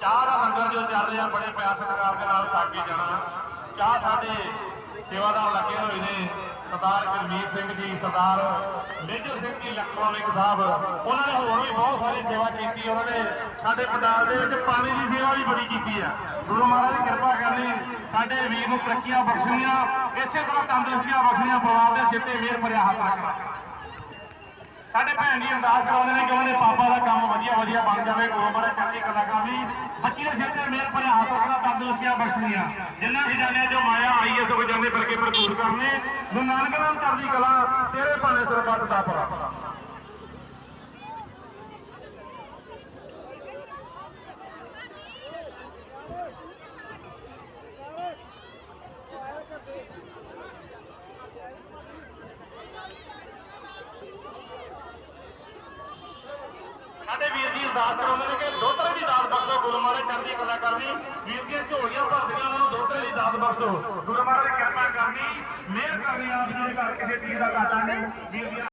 ਚਾਹ ਦਾ ਲੰਗਰ ਜੋ ਚੱਲ ਰਿਹਾ, ਬੜੇ ਪਿਆਰ ਸਤਿਕਾਰ ਦੇ ਨਾਲ ਛਕ ਜਾਣਾ। ਚਾਹ ਸਾਡੇ ਸੇਵਾਦਾਰ ਲੱਗੇ ਹੋਏ ਨੇ, ਸਰਦਾਰ ਗੁਰਮੀਤ ਸਿੰਘ ਜੀ, ਸਰਦਾਰ ਮੇਜਰ ਸਿੰਘ ਜੀ ਇਲੈਕਟ੍ਰੋਨਿਕ ਸਾਹਿਬ। ਉਹਨਾਂ ਨੇ ਹੋਰ ਵੀ ਬਹੁਤ ਸਾਰੀ ਸੇਵਾ ਕੀਤੀ, ਉਹਨਾਂ ਨੇ ਸਾਡੇ ਪੰਜਾਬ ਦੇ ਵਿੱਚ ਪਾਣੀ ਦੀ ਸੇਵਾ ਵੀ ਬੜੀ ਕੀਤੀ ਆ ਗੁਰੂ ਮਹਾਰਾਜ ਦੀ ਕਿਰਪਾ ਕਰਨੀ, ਸਾਡੇ ਵੀਰ ਨੂੰ ਤਰੱਕੀਆਂ ਬਖਸ਼ਣੀਆਂ, ਇਸੇ ਤਰ੍ਹਾਂ ਤੰਦਰੁਸਤੀਆਂ ਬਖਸ਼ਣੀਆਂ, ਪਰਿਵਾਰ ਦੇ ਸਿਰ ਤੇ ਮਿਹਰ ਭਰਿਆ ਹੱਥ ਰੱਖਣਾ ਸਾਡੇ ਭੈਣ ਜੀ ਅਰਦਾਸ ਕਰਾਉਂਦੇ ਨੇ ਕਿ ਉਹਨਾਂ ਦੇ ਪਾਪਾ ਦਾ ਕੰਮ ਵਧੀਆ ਵਧੀਆ ਬਣ ਜਾਵੇ, ਗੁਰੂ ਮਹਾਰਾਜ ਬੱਚੀ ਦੇ ਸਿਰ ਤੇ ਮਿਹਰ ਭਰਿਆ ਹੱਥ ਰੱਖਣਾ ਤੰਦਰੁਸਤੀਆਂ ਜਿੰਨਾ ਅਸੀਂ ਜਾਣਿਆ ਜੋ ਮਾਇਆ ਆਈ ਹੈ ਸੋ ਜਾਂਦੇ ਬਲਕਿ ਭਰਪੂਰ ਕਰਨੇ। ਗੁਰੂ ਨਾਨਕ ਨਾਮ ਚੜ੍ਹਦੀ ਕਲਾ, ਤੇਰੇ ਭਾਣੇ ਸਰਬੱਤ ਦਾ ਭਲਾ। ਸਾਡੇ ਵੀਰ ਜੀ ਅਰਦਾਸ ਕਰਾਉਂਦੇ ਨੇ ਕਿ ਦੋਤਰੇ ਦੀ ਦਾਤ ਬਖਸ਼ੋ ਗੁਰੂ ਮਹਾਰਾਜ ਚੜ੍ਹਦੀ ਕਲਾ ਕਰਨੀ। ਵੀਰ ਦੀਆਂ ਝੋਲੀਆਂ ਭਰਦੀਆਂ ਉਹਨਾਂ ਨੂੰ ਦੋਤਰੇ ਲਈ ਦਾਤ ਬਖਸ਼ੋ। ਗੁਰੂ ਮਹਾਰਾਜ ਕਿਰਪਾ ਕਰਨੀ, ਮਿਹਰ ਕਰਨੀ, ਆਪ ਜੀ ਦੇ ਘਰ ਕਿਸੇ ਚੀਜ਼ ਦਾ ਘਾਟਾ ਨਹੀਂ। ਵੀਰ